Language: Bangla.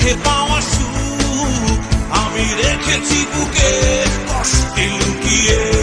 চোখে পাওয়া সুখ। আমি রেখেছি বুকে কষ্টে লুকিয়ে।